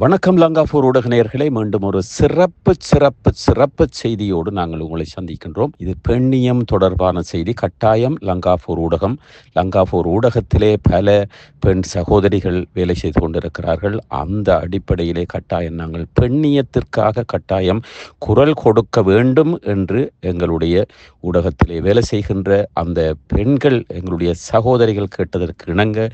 வணக்கம் லங்காபூர் ஊடக நேர்களை மீண்டும் ஒரு சிறப்பு சிறப்பு சிறப்பு செய்தியோடு நாங்கள் உங்களை சந்திக்கின்றோம். இது பெண்ணியம் தொடர்பான செய்தி. கட்டாயம் லங்காபூர் ஊடகம் லங்காபூர் ஊடகத்திலே பல பெண் சகோதரிகள் வேலை செய்து கொண்டிருக்கிறார்கள். அந்த அடிப்படையிலே கட்டாயம் நாங்கள் பெண்ணியத்திற்காக கட்டாயம் குரல் கொடுக்க வேண்டும் என்று எங்களுடைய ஊடகத்திலே வேலை செய்கின்ற அந்த பெண்கள் எங்களுடைய சகோதரிகள் கேட்டதற்கு இணங்க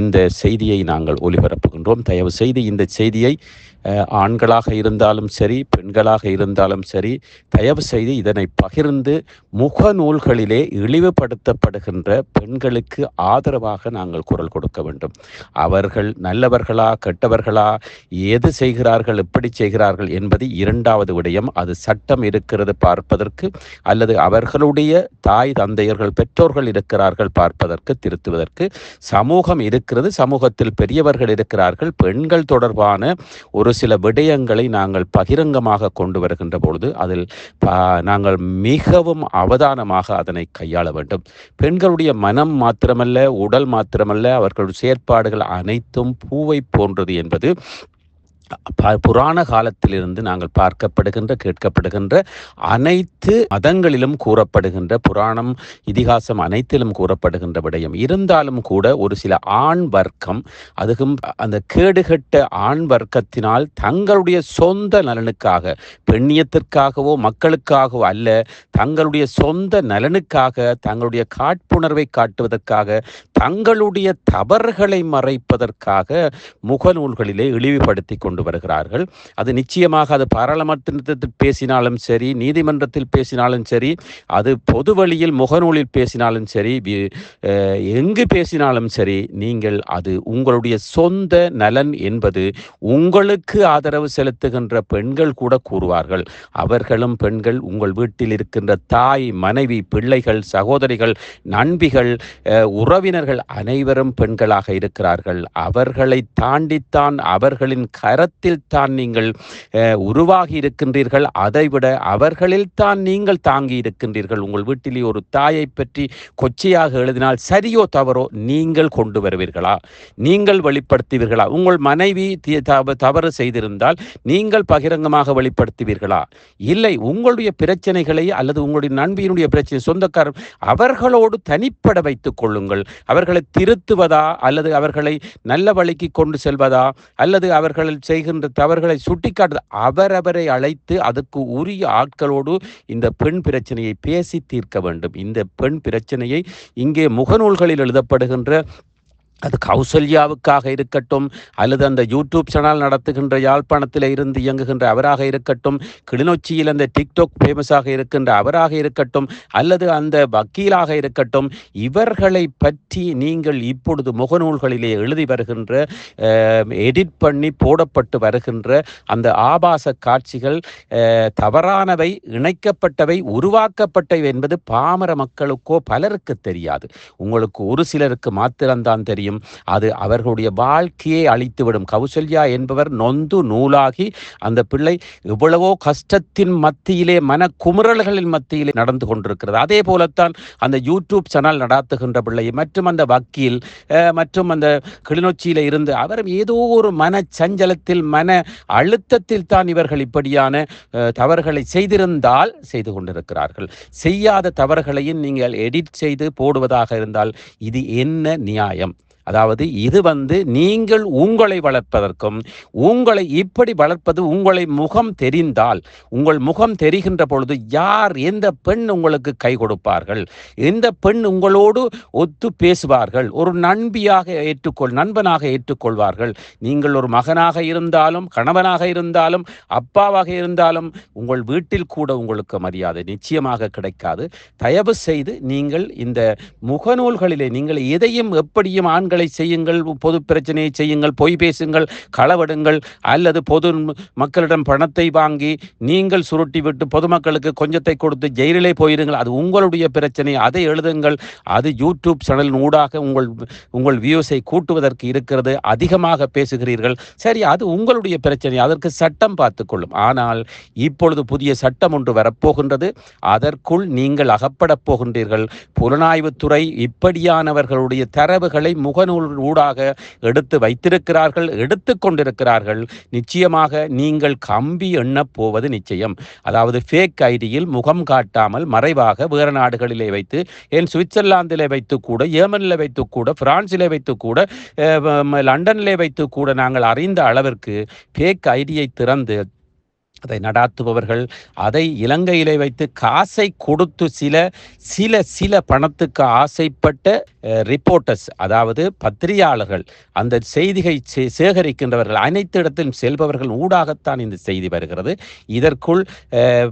இந்த செய்தியை நாங்கள் ஒலிபரப்புகின்றோம். தயவு செய்து இந்த செய்தியை Okay. ஆண்களாக இருந்தாலும் சரி பெண்களாக இருந்தாலும் சரி தயவு செய்து இதனை பகிர்ந்து முகநூல்களிலே இழிவுபடுத்தப்படுகின்ற பெண்களுக்கு ஆதரவாக நாங்கள் குரல் கொடுக்க வேண்டும். அவர்கள் நல்லவர்களா கெட்டவர்களா எது செய்கிறார்கள் எப்படி செய்கிறார்கள் என்பது இரண்டாவது விடயம். அது சட்டம் இருக்கிறது பார்ப்பதற்கு அல்லது அவர்களுடைய தாய் தந்தையர்கள் பெற்றோர்கள் இருக்கிறார்கள் பார்ப்பதற்கு திருத்துவதற்கு. சமூகம் இருக்கிறது சமூகத்தில் பெரியவர்கள் இருக்கிறார்கள் பெண்கள் தொடர்பான ஒரு சில விடயங்களை நாங்கள் பகிரங்கமாக கொண்டு வருகின்ற பொழுது அதில் நாங்கள் மிகவும் அவதானமாக அதனை கையாள வேண்டும். பெண்களுடைய மனம் மாத்திரமல்ல உடல் மாத்திரமல்ல அவர்களுடைய செயற்பாடுகள் அனைத்தும் பூவை போன்றது என்பது புராண காலத்திலிருந்து நாங்கள் பார்க்கப்படுகின்ற கேட்கப்படுகின்ற அனைத்து மதங்களிலும் கூறப்படுகின்ற புராணம் இதிகாசம் அனைத்திலும் கூறப்படுகின்ற விடயம். இருந்தாலும் கூட ஒரு சில ஆண் வர்க்கம் அதுக்கும் அந்த கேடுகட்ட ஆண் வர்க்கத்தினால் தங்களுடைய சொந்த நலனுக்காக பெண்ணியத்திற்காகவோ மக்களுக்காகவோ அல்ல தங்களுடைய சொந்த நலனுக்காக தங்களுடைய காட்புணர்வை காட்டுவதற்காக தங்களுடைய தவறுகளை மறைப்பதற்காக முகநூல்களிலே இழிவுபடுத்தி கொண்டு வருகிறார்கள். அது நிச்சயமாக அது பாராளுமன்றத்தில் பேசினாலும் சரி நீதிமன்றத்தில் பேசினாலும் சரி அது பொது வழியில் முகநூலில் பேசினாலும் சரி எங்கு பேசினாலும் சரி நீங்கள் அது உங்களுடைய சொந்த நலன் என்பது உங்களுக்கு ஆதரவு செலுத்துகின்ற பெண்கள் கூட கூறுவார்கள். அவர்களும் பெண்கள் உங்கள் வீட்டில் இருக்கின்ற தாய் மனைவி பிள்ளைகள் சகோதரிகள் நண்பிகள் உறவினர்கள் அனைவரும் பெண்களாக இருக்கிறார்கள். அவர்களை தாண்டித்தான் அவர்களின் கர கரத்தில் தான் நீங்கள் உருவாகி இருக்கின்றீர்கள். அதைவிட அவர்களில் தான் நீங்கள் தாங்கி இருக்கின்றீர்கள். உங்கள் வீட்டிலே ஒரு தாயை பற்றி கொச்சையாக எழுதினால் சரியோ தவறோ நீங்கள் கொண்டு வருவீர்களா? நீங்கள் வெளிப்படுத்துவீர்களா? உங்கள் மனைவி தவறு செய்திருந்தால் நீங்கள் பகிரங்கமாக வெளிப்படுத்துவீர்களா? இல்லை உங்களுடைய பிரச்சனைகளை அல்லது உங்களுடைய நண்பியினுடைய பிரச்சனை சொந்தக்காரர் அவர்களோடு தனிப்பட வைத்துக் கொள்ளுங்கள். அவர்களை திருத்துவதா? அல்லது அவர்களை நல்ல வழிக்கு கொண்டு செல்வதா? அல்லது அவர்கள் செய்கின்ற தவறுகளை சுட்டிக்காட்டு அவரவரை அழைத்து அதுக்கு உரிய ஆட்களோடு இந்த பெண் பிரச்சனையை பேசி தீர்க்க வேண்டும். இந்த பெண் பிரச்சனையை இங்கே முகநூல்களில் எழுதப்படுகின்ற அது கௌசல்யாவுக்காக இருக்கட்டும் அல்லது அந்த யூடியூப் சேனல் நடத்துகின்ற யாழ்ப்பாணத்தில் இருந்து இயங்குகின்ற அவராக இருக்கட்டும் கிளிநொச்சியில் அந்த டிக்டாக் ஃபேமஸாக இருக்கின்ற அவராக இருக்கட்டும் அல்லது அந்த வக்கீலாக இருக்கட்டும் இவர்களை பற்றி நீங்கள் இப்பொழுது முகநூல்களிலே எழுதி வருகின்ற எடிட் பண்ணி போடப்பட்டு வருகின்ற அந்த ஆபாச காட்சிகள் தவறானவை இணைக்கப்பட்டவை உருவாக்கப்பட்டவை என்பது பாமர மக்களுக்கோ பலருக்கு தெரியாது. உங்களுக்கு ஒரு சிலருக்கு மாத்திரம்தான் தெரியும். அது அவர்களுடைய வாழ்க்கையை அழித்துவிடும். கௌசல்யா என்பவர் நொந்து நூலாகி அந்த பிள்ளை எவ்வளவோ கஷ்டத்தின் மத்தியிலே மன குமுறல்களின் மத்தியிலே நடந்து கொண்டிருக்கிறது. அதே போலத்தான் அந்த யூடியூப் சேனல் நடாத்துகின்ற பிள்ளை மற்றும் அந்த வக்கீல் மற்றும் அந்த கிளிநொச்சியில இருந்து அவரும் ஏதோ ஒரு மன சஞ்சலத்தில் மன அழுத்தத்தில் தான் இவர்கள் இப்படியான அஹ், தவறுகளை செய்திருந்தால் செய்து கொண்டிருக்கிறார்கள். செய்யாத தவறுகளையும் நீங்கள் எடிட் செய்து போடுவதாக இருந்தால் இது என்ன நியாயம்? அதாவது இது வந்து நீங்கள் உங்களை வளர்ப்பதற்கும் உங்களை இப்படி வளர்ப்பது உங்களை முகம் தெரிந்தால் உங்கள் முகம் தெரிகின்ற பொழுது யார் எந்த பெண் உங்களுக்கு கை கொடுப்பார்கள்? எந்த பெண் உங்களோடு ஒத்து பேசுவார்கள்? ஒரு நண்பியாக ஏற்றுக்கொள் நண்பனாக ஏற்றுக்கொள்வார்கள். நீங்கள் ஒரு மகனாக இருந்தாலும் கணவனாக இருந்தாலும் அப்பாவாக இருந்தாலும் உங்கள் வீட்டில் கூட உங்களுக்கு மரியாதை நிச்சயமாக கிடைக்காது. தயவு செய்து நீங்கள் இந்த முகநூல்களிலே நீங்கள் எதையும் எப்படியும் ஆண்கள் செய்யுங்கள் பொது பிரச்சனையை செய்யுங்கள் பொய் பேசுங்கள் களவெடுங்கள் அல்லது பொது மக்களிடம் பணத்தை வாங்கி நீங்கள் சுருட்டி விட்டு பொதுமக்களுக்கு கொஞ்சத்தை கொடுத்து ஜெயிலே போயிருங்கள். அது உங்களுடைய பிரச்சனை. அதை எழுதுங்கள். அது யூடியூப் சேனலின் ஊடாக உங்கள் உங்கள் வியூஸை கூட்டுவதற்கு இருக்கிறது. அதிகமாக பேசுகிறீர்கள். சரி அது உங்களுடைய பிரச்சனை. அதற்கு சட்டம் பார்த்துக்கொள்ளும் ஆனால் இப்பொழுது புதிய சட்டம் ஒன்று வரப்போகின்றது. அதற்குள் நீங்கள் அகப்படப் போகின்றீர்கள். புலனாய்வுத்துறை இப்படியானவர்களுடைய தரவுகளை முக முகநூல் ஊடாக எடுத்து வைத்திருக்கிறார்கள் எடுத்து கொண்டிருக்கிறார்கள். நிச்சயமாக நீங்கள் கம்பி எண்ணப் போவது நிச்சயம். அதாவது ஃபேக் ஐடியில் முகம் காட்டாமல் மறைவாக வேறு நாடுகளிலே வைத்து ஏன் சுவிட்சர்லாந்திலே வைத்து கூட ஏமனில் வைத்து கூட பிரான்சிலே வைத்து கூட லண்டனிலே வைத்து கூட நாங்கள் அறிந்த அளவிற்கு ஃபேக் ஐடியை திறந்து அதை நடாத்துபவர்கள் அதை இலங்கையிலே வைத்து காசை கொடுத்து சில சில சில பணத்துக்கு ஆசைப்பட்ட ரிப்போர்ட்டர்ஸ் அதாவது பத்திரிகையாளர்கள் அந்த செய்தியை சே- சேகரிக்கின்றவர்கள் அனைத்து இடத்திலும் செல்பவர்கள் ஊடாகத்தான் இந்த செய்தி வருகிறது. இதற்குள்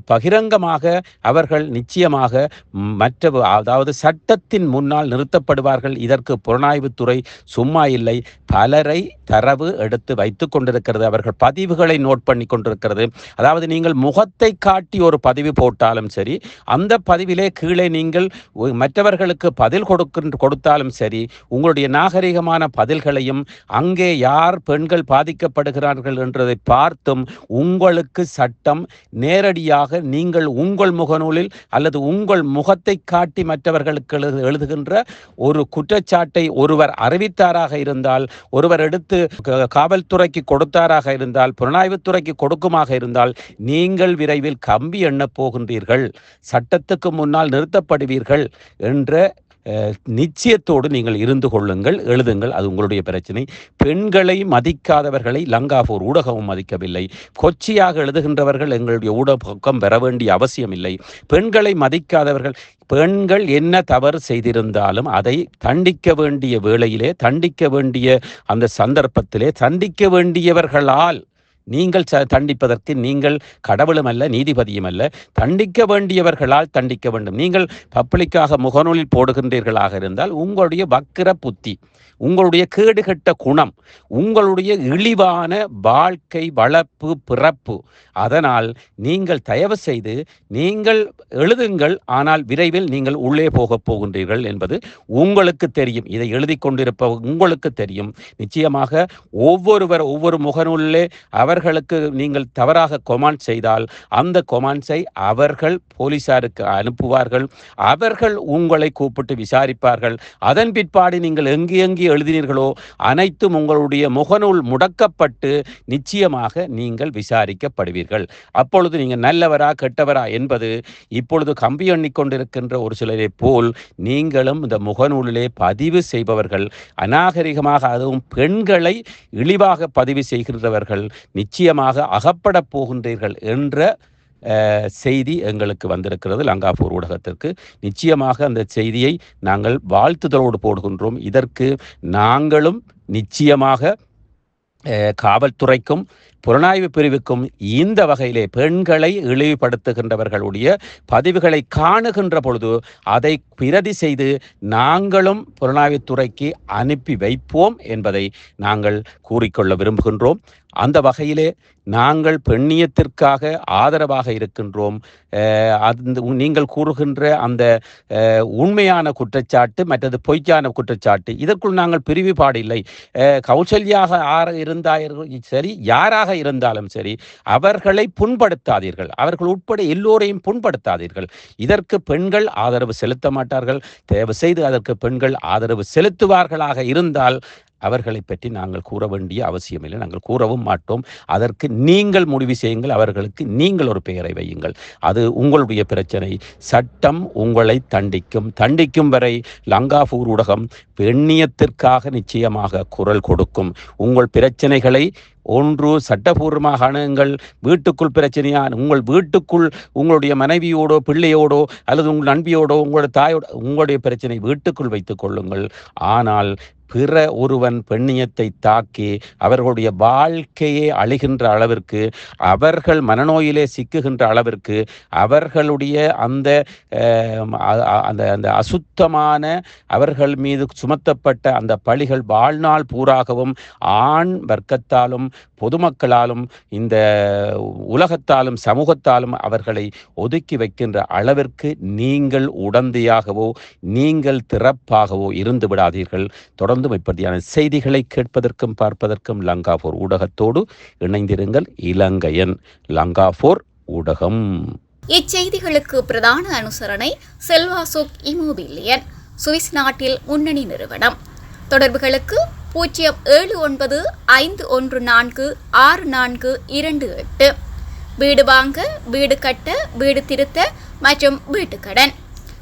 பகிரங்கமாக அவர்கள் நிச்சயமாக மற்ற அதாவது சட்டத்தின் முன்னால் நிறுத்தப்படுவார்கள். இதற்கு புலனாய்வுத்துறை சும்மா இல்லை. பலரை தரவு எடுத்து வைத்து கொண்டிருக்கிறது. அவர்கள் பதிவுகளை நோட் பண்ணி கொண்டிருக்கிறது. அதாவது நீங்கள் முகத்தை காட்டி ஒரு பதிவு போட்டாலும் சரி அந்த பதிவிலே கீழே நீங்கள் மற்றவர்களுக்கு பதில் கொடுக்கின்ற கொடுத்தாலும் சரி உங்களுடைய நாகரிகமான பதில்களையும் அங்கே யார் பெண்கள் பாதிக்கப்படுகிறார்கள் என்றதை பார்த்தும் உங்களுக்கு சட்டம் நேரடியாக நீங்கள் உங்கள் முகநூலில் அல்லது உங்கள் முகத்தை காட்டி மற்றவர்களுக்கு எழுது எழுதுகின்ற ஒரு குற்றச்சாட்டை ஒருவர் அறிவித்தாராக இருந்தால் ஒருவர் எடுத்து காவல்துறைக்கு கொடுத்தாராக இருந்தால் புலனாய்வுத்துறைக்கு கொடுக்குமாக இருந்தால் நீங்கள் விரைவில் கம்பி எண்ணப் போகின்றீர்கள் சட்டத்துக்கு முன்னால் நிறுத்தப்படுவீர்கள் என்ற நிச்சயத்தோடு நீங்கள் இருந்து கொள்ளுங்கள் எழுதுங்கள் அது உங்களுடைய பிரச்சனை. பெண்களை மதிக்காதவர்களை லங்காபூர் ஊடகமும் மதிக்கவில்லை. கொச்சியாக எழுதுகின்றவர்கள் எங்களுடைய ஊடகம் பெற வேண்டிய அவசியம் இல்லை பெண்களை மதிக்காதவர்கள் பெண்கள் என்ன தவறு செய்திருந்தாலும் அதை தண்டிக்க வேண்டிய வேளையிலே தண்டிக்க வேண்டிய அந்த சந்தர்ப்பத்திலே தண்டிக்க வேண்டியவர்களால் நீங்கள் ச தண்டிப்பதற்கு நீங்கள் கடவுளும் அல்ல நீதிபதியும் அல்ல தண்டிக்க வேண்டியவர்களால் தண்டிக்க வேண்டும். நீங்கள் பப்ளிக்காக முகநூலில் போடுகின்றீர்களாக இருந்தால் உங்களுடைய வக்கிர புத்தி உங்களுடைய கேடுகெட்ட குணம் உங்களுடைய இழிவான வாழ்க்கை வளர்ப்பு பிறப்பு அதனால் நீங்கள் தயவு செய்து நீங்கள் எழுதுங்கள் ஆனால் விரைவில் நீங்கள் உள்ளே போகப் போகின்றீர்கள் என்பது உங்களுக்கு தெரியும். இதை எழுதி கொண்டிருப்ப உங்களுக்கு தெரியும். நிச்சயமாக ஒவ்வொருவர் ஒவ்வொரு முகநூலிலே அவர்களுக்கு நீங்கள் தவறாக கொமாண்ட் செய்தால் அந்த கொமாண்ட்ஸை அவர்கள் போலீசாருக்கு அனுப்புவார்கள். அவர்கள் உங்களை கூப்பிட்டு விசாரிப்பார்கள். அதன் பிற்பாடு நீங்கள் எங்கு எங்கு எழுதினீர்களோ அனைத்தும் உங்களுடைய முகநூல் முடக்கப்பட்டு நிச்சயமாக நீங்கள் விசாரிக்கப்படுவீர்கள். அப்பொழுது நீங்கள் நல்லவரா கெட்டவரா என்பது இப்பொழுது கம்பி எண்ணிக்கொண்டிருக்கின்ற ஒரு சிலரை போல் நீங்களும் இந்த முகநூலிலே பதிவு செய்பவர்கள். அநாகரிகமாக அதுவும் பெண்களை இழிவாக பதிவு செய்கின்றவர்கள். நிச்சயமாக அகப்படப் போகின்றீர்கள் என்ற செய்தி எங்களுக்கு வந்திருக்கிறது லங்காபூர் ஊடகத்திற்கு. நிச்சயமாக அந்த செய்தியை நாங்கள் வாழ்த்துதலோடு போடுகின்றோம். இதற்கு நாங்களும் நிச்சயமாக காவல்துறைக்கும் புலனாய்வு பிரிவுக்கும் இந்த வகையிலே பெண்களை இழிவுபடுத்துகின்றவர்களுடைய பதிவுகளை காணுகின்ற பொழுது அதை பிரதி செய்து நாங்களும் புலனாய்வுத்துறைக்கு அனுப்பி வைப்போம் என்பதை நாங்கள் கூறிக்கொள்ள விரும்புகின்றோம். அந்த வகையிலே நாங்கள் பெண்ணியத்திற்காக ஆதரவாக இருக்கின்றோம். அது அந்த நீங்கள் கூறுகின்ற அந்த உண்மையான குற்றச்சாட்டு மற்றது பொய்யான குற்றச்சாட்டு இதற்குள் நாங்கள் பிரிவுபாடு இல்லை கௌசல்யாக ஆற இருந்தார்கள் சரி யாராக இருந்தாலும் சரி அவர்களை புண்படுத்தாதீர்கள். அவர்கள் உட்பட எல்லோரையும் புண்படுத்தாதீர்கள். இதற்கு பெண்கள் ஆதரவு செலுத்த மாட்டார்கள். தயவு செய்து அதற்கு பெண்கள் ஆதரவு செலுத்துவார்களாக இருந்தால் அவர்களை பற்றி நாங்கள் கூற வேண்டிய அவசியமில்லை. நாங்கள் கூறவும் மாட்டோம். அதற்கு நீங்கள் முடிவு செய்யுங்கள். அவர்களுக்கு நீங்கள் ஒரு பெயரை வையுங்கள். அது உங்களுடைய பிரச்சனை. சட்டம் உங்களை தண்டிக்கும். தண்டிக்கும் வரை லங்காபூர் ஊடகம் பெண்ணியத்திற்காக நிச்சயமாக குரல் கொடுக்கும். உங்கள் பிரச்சனைகளை ஒன்று சட்டபூர்வமாக அணுகுங்கள். வீட்டுக்குள் பிரச்சனையா? உங்கள் வீட்டுக்குள் உங்களுடைய மனைவியோடோ பிள்ளையோடோ அல்லது உங்கள் நண்பியோடோ உங்களோட தாயோட உங்களுடைய பிரச்சனை வீட்டுக்குள் வைத்துக் கொள்ளுங்கள். ஆனால் பிற ஒருவன் பெண்ணியத்தை தாக்கி அவர்களுடைய வாழ்க்கையே அழிகின்ற அளவிற்கு அவர்கள் மனநோயிலே சிக்குகின்ற அளவிற்கு அவர்களுடைய அந்த அந்த அந்த அசுத்தமான அவர்கள் மீது சுமத்தப்பட்ட அந்த பழிகள் வாழ்நாள் பூராகவும் ஆண் வர்க்கத்தாலும் பொதுமக்களாலும் இந்த உலகத்தாலும் சமூகத்தாலும் அவர்களை ஒதுக்கி வைக்கின்ற அளவிற்கு நீங்கள் உடந்தையாகவோ நீங்கள் திறப்பாகவோ இருந்து விடாதீர்கள். தொடர்ந்து தொடர்ந்து இப்படியான செய்திகளை கேட்பதற்கும் பார்ப்பதற்கும் லங்காபோர் ஊடகத்தோடு இணைந்திருங்கள் இலங்கையன் லங்காபோர் ஊடகம். இச்செய்திகளுக்கு பிரதான அனுசரணை செல்வாசோக் இமோபிலியன் சுவிஸ் நாட்டில் முன்னணி நிறுவனம். தொடர்புகளுக்கு பூஜ்ஜியம் ஏழு ஒன்பது ஐந்து ஒன்று நான்கு ஆறு நான்கு இரண்டு எட்டு. வீடு வாங்க வீடு கட்ட வீடு திருத்த மற்றும் வீட்டுக்கடன்